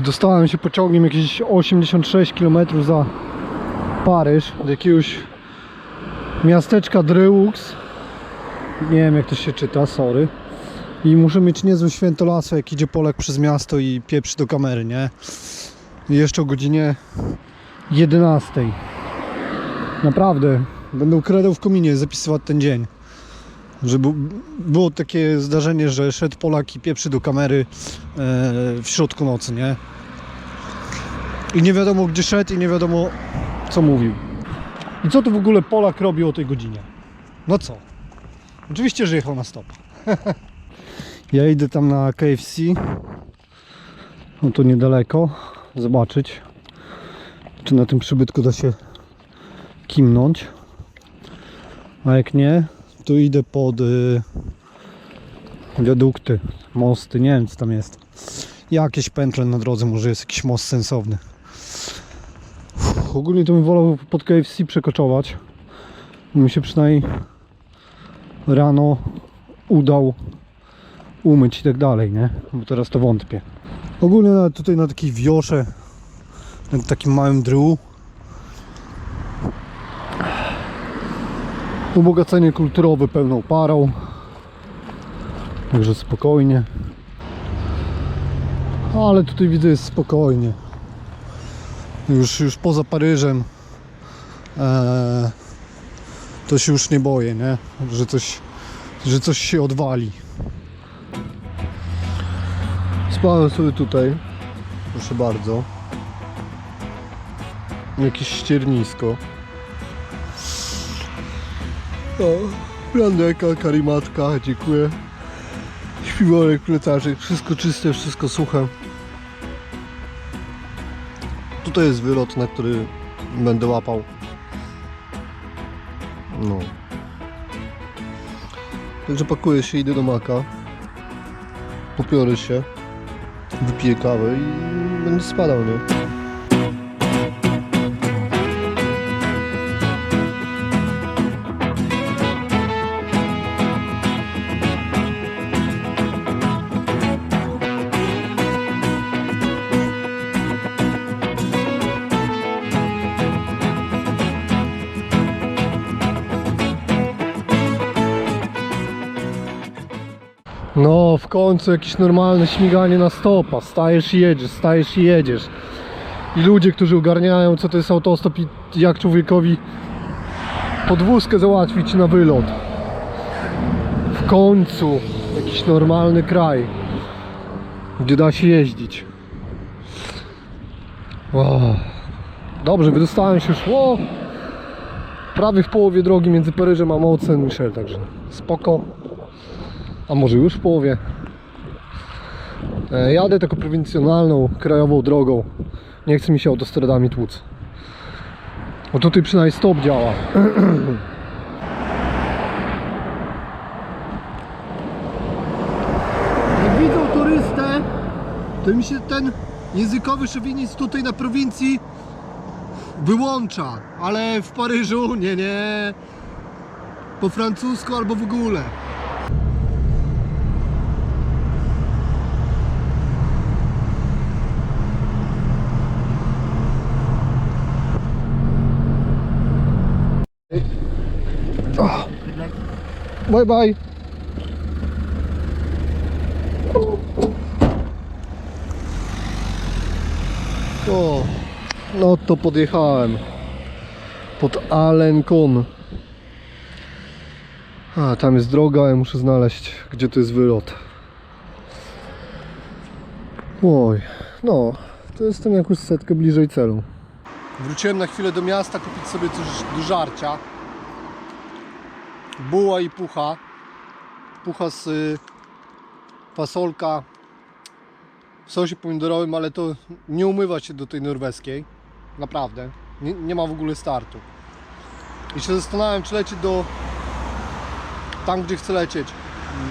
Wydostałem się pociągiem jakieś 86 km za Paryż, do jakiegoś miasteczka Dreux. Nie wiem jak to się czyta, sorry. I muszę mieć niezłe święto lasu, jak idzie Polak przez miasto i pieprzy do kamery, nie? I jeszcze o godzinie 11. Naprawdę, będę ukradał w kominie zapisywać ten dzień. Żeby było takie zdarzenie, że szedł Polak i pieprzy do kamery e, w środku nocy, nie? I nie wiadomo gdzie szedł i nie wiadomo co mówił. I co tu w ogóle Polak robi o tej godzinie? No co? Oczywiście, że jechał na stop. ja idę tam na KFC. No to niedaleko. Zobaczyć, czy na tym przybytku da się kimnąć. A jak nie, to idę pod y, wiadukty, mosty, nie wiem co tam jest. Jakieś pętle na drodze, może jest jakiś most sensowny. Uff, ogólnie to bym wolał pod KFC przekoczować. Mi się przynajmniej rano udał umyć i tak dalej, nie? Bo teraz to wątpię. Ogólnie tutaj na takiej wiosze, na takim małym ubogacenie kulturowe pełną parą. Także spokojnie. Ale tutaj widzę jest spokojnie. Już, już poza Paryżem eee, to się już nie boję, nie? Że coś, że coś się odwali. Spałem sobie tutaj. Proszę bardzo. Jakieś ściernisko. O, Randeka, karimatka, dziękuję. Śpiworek, plecaczek, wszystko czyste, wszystko suche. Tutaj jest wylot, na który będę łapał. No. Także pakuję się, idę do maka. Popiorę się. Wypiję kawę i będę spadał, nie? No, w końcu jakieś normalne śmiganie na stopa. Stajesz i jedziesz, stajesz i jedziesz. I ludzie, którzy ogarniają, co to jest autostop i jak człowiekowi podwózkę załatwić na wylot. W końcu jakiś normalny kraj, gdzie da się jeździć. O, dobrze, wydostałem się już o, prawie w połowie drogi między Paryżem a Mont Saint-Michel, także spoko a może już w połowie. E, Jadę taką prowincjonalną, krajową drogą. Nie chce mi się autostradami tłuc. Bo tutaj przynajmniej stop działa. Jak widzą turystę, to mi się ten językowy szowinizm tutaj na prowincji wyłącza. Ale w Paryżu nie, nie. Po francusku albo w ogóle. Bye bye. O, no to podjechałem pod Alencon. A, tam jest droga, ja muszę znaleźć, gdzie to jest wylot. Oj, no, to jestem jakąś setkę bliżej celu. Wróciłem na chwilę do miasta kupić sobie coś do żarcia buła i pucha. Pucha z y, fasolka w sosie pomidorowym, ale to nie umywa się do tej norweskiej. Naprawdę. Nie, nie ma w ogóle startu. I się zastanawiam, czy lecieć do tam, gdzie chcę lecieć. Mm.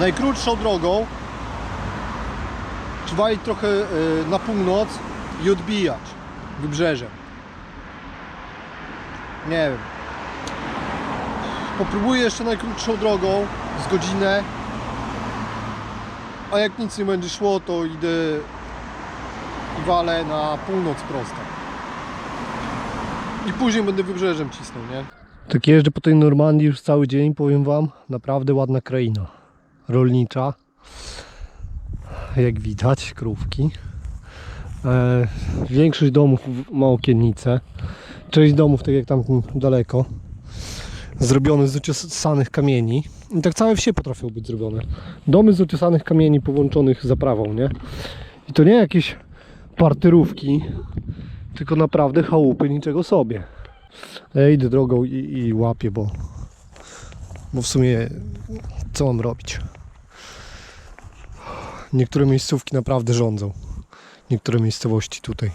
Najkrótszą drogą czy walić trochę y, na północ i odbijać wybrzeżem. Nie wiem. Popróbuję jeszcze najkrótszą drogą z godzinę. A jak nic nie będzie szło, to idę i walę na północ prosto. I później będę wybrzeżem cisnął, nie? Tak jeżdżę po tej Normandii już cały dzień, powiem wam. Naprawdę ładna kraina. Rolnicza. Jak widać, krówki. E, większość domów ma okiennice. Część domów, tak jak tam daleko, zrobione z uczesanych kamieni. I tak całe wsie potrafią być zrobione. Domy z uczesanych kamieni połączonych zaprawą, nie? I to nie jakieś partyrówki, tylko naprawdę chałupy niczego sobie. Ja idę drogą i, i łapię, bo, bo w sumie co mam robić? Niektóre miejscówki naprawdę rządzą. Niektóre miejscowości tutaj.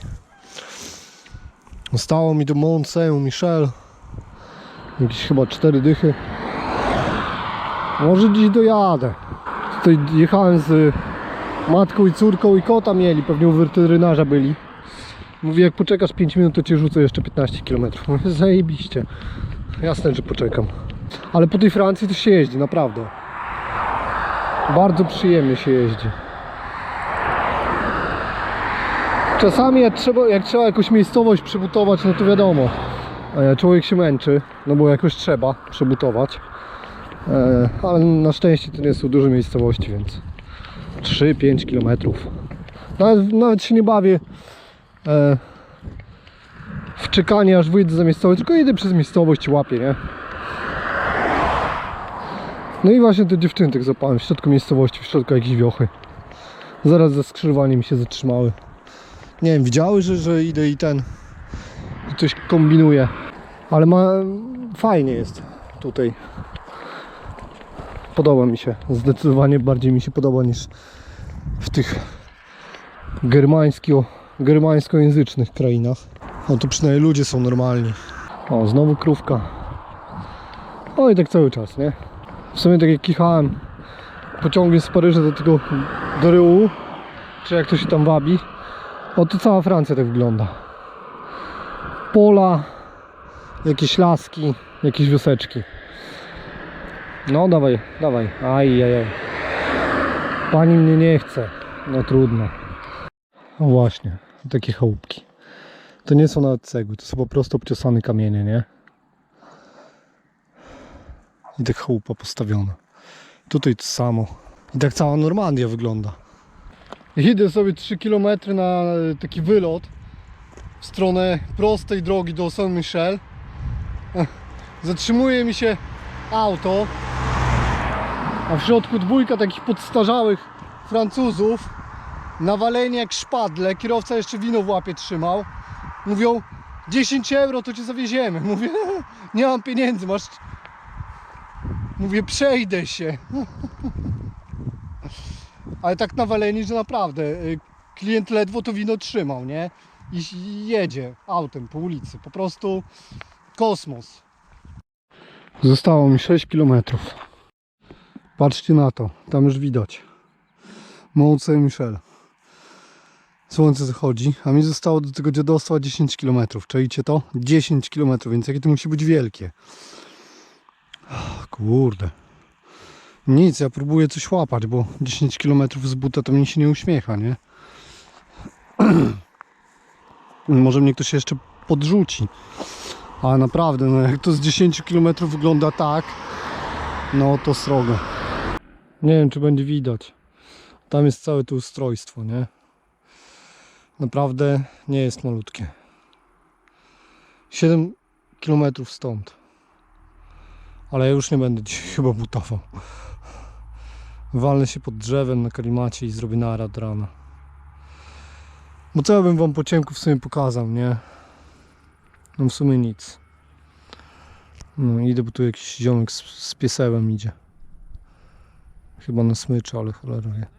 Zostało mi do Mont Saint-Michel. Jakieś chyba cztery dychy. Może dziś dojadę. Tutaj jechałem z matką i córką i kota mieli, pewnie u weterynarza byli. Mówi jak poczekasz 5 minut to cię rzucę jeszcze 15 km. Mówię zajebiście. Jasne, że poczekam. Ale po tej Francji to się jeździ, naprawdę. Bardzo przyjemnie się jeździ. Czasami jak trzeba, jak trzeba jakąś miejscowość przebutować, no to wiadomo. E, Człowiek się męczy, no bo jakoś trzeba przebutować. E, Ale na szczęście to nie są duże miejscowości, więc 3-5 km. Nawet, nawet się nie bawię e, w czekanie aż wyjdę za miejscowość, tylko idę przez miejscowość i łapię, nie? No i właśnie te dziewczyny tak zapałem w środku miejscowości, w środku jakiejś wiochy. Zaraz za skrzyżowaniem się zatrzymały. Nie wiem, widziały, że, że idę i ten i coś kombinuję. Ale ma fajnie jest tutaj. Podoba mi się. Zdecydowanie bardziej mi się podoba niż w tych germańsko, germańskojęzycznych krainach. No to przynajmniej ludzie są normalni. O, znowu krówka. O i tak cały czas, nie? W sumie tak jak jechałem pociągiem z Paryża do tego do Ryłu, czy jak to się tam wabi, o to cała Francja tak wygląda. Pola, jakieś laski, jakieś wioseczki. No dawaj, dawaj. Aj, aj, aj. Pani mnie nie chce. No trudno. No właśnie, takie chałupki. To nie są nawet cegły, to są po prostu obciosane kamienie, nie? I tak chałupa postawiona. Tutaj to samo. I tak cała Normandia wygląda. Idę sobie 3 km na taki wylot w stronę prostej drogi do Saint-Michel. Zatrzymuje mi się auto, a w środku dwójka takich podstarzałych Francuzów. Nawalenie jak szpadle, kierowca jeszcze wino w łapie trzymał. Mówią 10 euro to cię zawieziemy. Mówię nie mam pieniędzy, masz... Mówię przejdę się. Ale tak nawaleni, że naprawdę y, klient ledwo to wino trzymał, nie? I i jedzie autem po ulicy. Po prostu kosmos. Zostało mi 6 km. Patrzcie na to, tam już widać. Mont Saint-Michel. Słońce zachodzi, a mi zostało do tego dziadostwa 10 km. Czajcie to? 10 km, więc jakie to musi być wielkie. Kurde. Nic, ja próbuję coś łapać, bo 10 km z buta to mi się nie uśmiecha, nie? Może mnie ktoś jeszcze podrzuci. Ale naprawdę, no jak to z 10 km wygląda tak, no to srogo. Nie wiem, czy będzie widać. Tam jest całe to ustrojstwo, nie? Naprawdę nie jest malutkie. 7 km stąd. Ale ja już nie będę dzisiaj chyba butował. Walnę się pod drzewem na kalimacie i zrobię narad rana. Bo co ja bym wam po ciemku w sumie pokazał, nie? No w sumie nic. No idę, bo tu jakiś ziomek z, z idzie. Chyba na smycz, ale cholera wie.